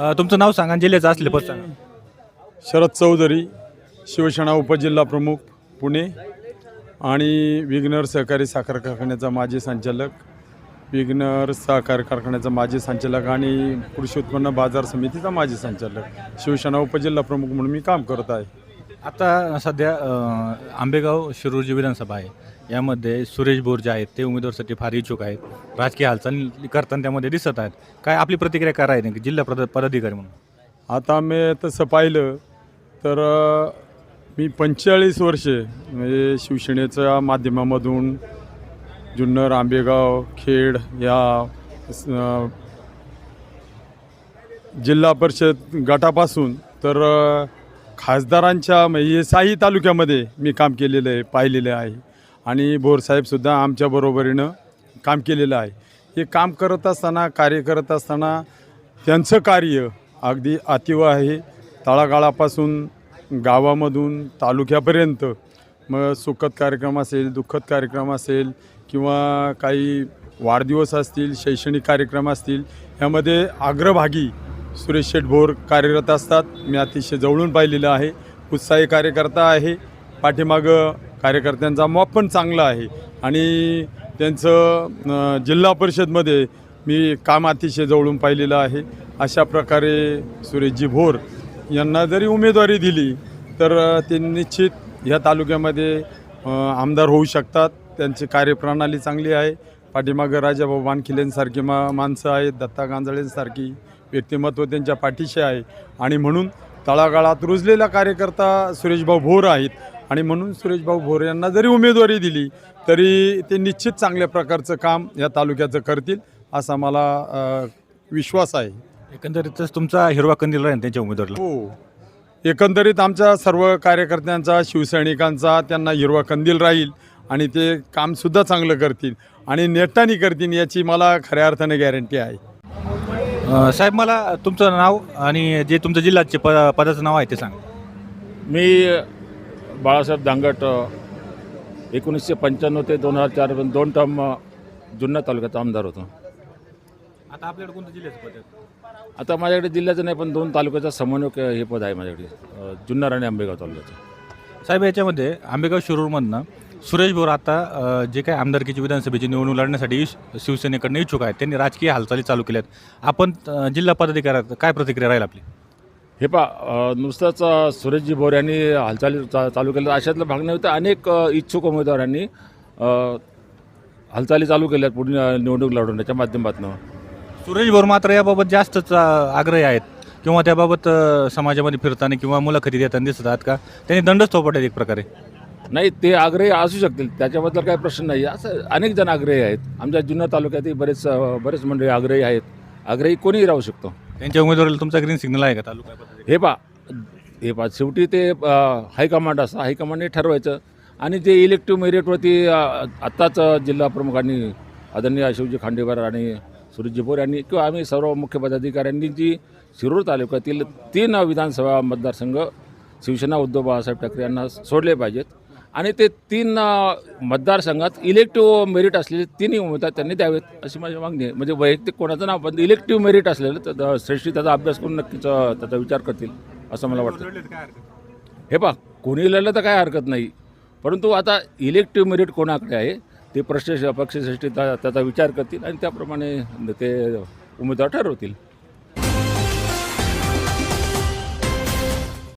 अ, तुमचं नाव सांगा आणि जिल्ह्याचं असले पद सांगा. शरद चौधरी शिवसेना उपजिल्हा प्रमुख पुणे. आणि विघ्नर सहकारी साखर कारखान्याचा माजी संचालक विघ्नर सहकारी कारखान्याचा माजी संचालक आणि कृषी उत्पन्न बाजार समितीचा माजी संचालक. शिवसेना उपजिल्हा प्रमुख म्हणून मी काम करत आहे. आता सध्या आंबेगाव शिरूर जी विधानसभा आहे. यामध्ये सुरेश बोर जे आहेत ते उमेदवारसाठी फार इच्छुक आहेत. राजकीय हालचाल करताना त्यामध्ये दिसत आहेत. काय आपली प्रतिक्रिया करायची नाही जिल्हा पद पदाधिकारी म्हणून. आता मी तसं पाहिलं तर मी पंचेचाळीस वर्षे म्हणजे शिवसेनेच्या माध्यमामधून जुन्नर आंबेगाव खेड या जिल्हा परिषद गटापासून तर खासदारांच्या म्हणजे साई तालुक्यामध्ये मी काम केलेलं आहे पाहिलेलं आहे. आणि बोरसाहेबसुद्धा आमच्या बरोबरीनं काम केलेलं आहे. हे काम करत असताना कार्य करत असताना त्यांचं कार्य अगदी अतिव आहे. तळागाळापासून गावामधून तालुक्यापर्यंत मग सुखद कार्यक्रम असेल दुःखद कार्यक्रम असेल किंवा काही वाढदिवस असतील शैक्षणिक कार्यक्रम असतील यामध्ये अग्रभागी सुरेश शेठ भोर कार्यरत असतात. मी अतिशय जवळून पाहिलेलं आहे. उत्साही कार्यकर्ता आहे. पाठीमागं कार्यकर्त्यांचा मॉप पण चांगला आहे. आणि त्यांचं जिल्हा परिषदमध्ये मी काम अतिशय जवळून पाहिलेलं आहे. अशा प्रकारे सुरेशजी भोर यांना जरी उमेदवारी दिली तर ते निश्चित ह्या तालुक्यामध्ये आमदार होऊ शकतात. त्यांची कार्यप्रणाली चांगली आहे. पाठीमागं राजाभाऊ वानखिलेंसारखी मा माणसं आहेत. दत्ता गांजळेंसारखी व्यक्तिमत्व त्यांच्या पाठीशी आहे. आणि म्हणून तळागाळात रुजलेला कार्यकर्ता सुरेशभाऊ भोर आहेत. आणि म्हणून सुरेशभाऊ भोर यांना जरी उमेदवारी दिली तरी ते निश्चित चांगल्या प्रकारचं काम या तालुक्याचं करतील असा मला विश्वास आहे. एकंदरीतच तुमचा हिरवा कंदील राहील त्यांच्या उमेदवारला. हो. एकंदरीत आमच्या सर्व कार्यकर्त्यांचा शिवसैनिकांचा त्यांना हिरवा कंदील राहील आणि ते कामसुद्धा चांगलं करतील आणि नेटानी करतील याची मला खऱ्या अर्थाने गॅरंटी आहे. साहेब मला तुमचं नाव आणि जे तुमचं जिल्ह्याचे प पदाचं नाव आहे ते सांगा. मी बाळासाहेब दांगट एकोणीसशे पंच्याण्णव ते दोन हजार चार दोन टर्म जुन्नर तालुक्याचा आमदार होतो. आता आपल्याकडे कोणतं जिल्ह्याचं पद आहे? आता माझ्याकडे जिल्ह्याचं नाही पण दोन तालुक्याचा समन्वयक हे पद आहे माझ्याकडे अ, जुन्नर आणि आंबेगाव तालुक्याचं. साहेब याच्यामध्ये आंबेगाव शिरूरमधनं सुरेश बोर आता जे काही आमदारकीची विधानसभेची निवडणूक लढण्यासाठी शिवसेनेकडनं इच्छुक आहेत. त्यांनी राजकीय हालचाली चालू केल्यात. आपण जिल्हा पदाधिकाऱ्यात काय प्रतिक्रिया राहील आपली? हे पा नुसतंच सुरेशजी भोर यांनी हालचाली चा चालू केल्या अशातला भाग नाही होता. अनेक इच्छुक उमेदवारांनी हालचाली चालू केल्यात पुढे निवडणूक लढवण्याच्या माध्यमातून. सुरेश बोर मात्र याबाबत जास्तच आग्रही आहेत. किंवा त्याबाबत समाजामध्ये फिरताना किंवा मुलाखती देताना दिसत आहेत का? त्यांनी दंडच थोपटले एक प्रकारे. नाही ते आग्रही असू शकतील. त्याच्याबद्दल काही प्रश्न नाही. असं अनेक जण आग्रही आहेत. आमच्या जुन्नर तालुक्यातही बरेच बरेच मंडळी आग्रही आहेत. आग्रही कोणीही राहू शकतो. त्यांच्या उमेदवाराला तुमचा ग्रीन सिग्नल आहे का तालुका? हे पा हे पा शेवटी ते हायकमांड असतं हायकमांडने ठरवायचं. आणि जे इलेक्टिव्ह मेरिटवरती आत्ताच जिल्हा प्रमुखांनी आदरणीय शिवजी खांडेकर आणि सुरेशजी भोर यांनी किंवा आम्ही सर्व मुख्य पदाधिकाऱ्यांनी जी शिरूर तालुक्यातील तीन विधानसभा मतदारसंघ शिवसेना उद्धव बाळासाहेब ठाकरे यांना सोडले पाहिजेत. आणि ते तीन मतदारसंघात इलेक्टिव्ह मेरिट असलेले तिन्ही उमेदवार त्यांनी द्यावेत अशी माझी मागणी आहे. म्हणजे वैयक्तिक कोणाचं नाव पण इलेक्टिव्ह मेरिट असलेलं तर श्रेष्ठी त्याचा अभ्यास करून नक्कीच त्याचा विचार करतील असं मला वाटतं. हे पा कोणी लढलं तर काय हरकत नाही. परंतु आता इलेक्टिव्ह मेरिट कोणाकडे आहे ते प्रश्न पक्षश्रेष्ठी त्या- त्याचा विचार करतील आणि त्याप्रमाणे ते उमेदवार ठरवतील.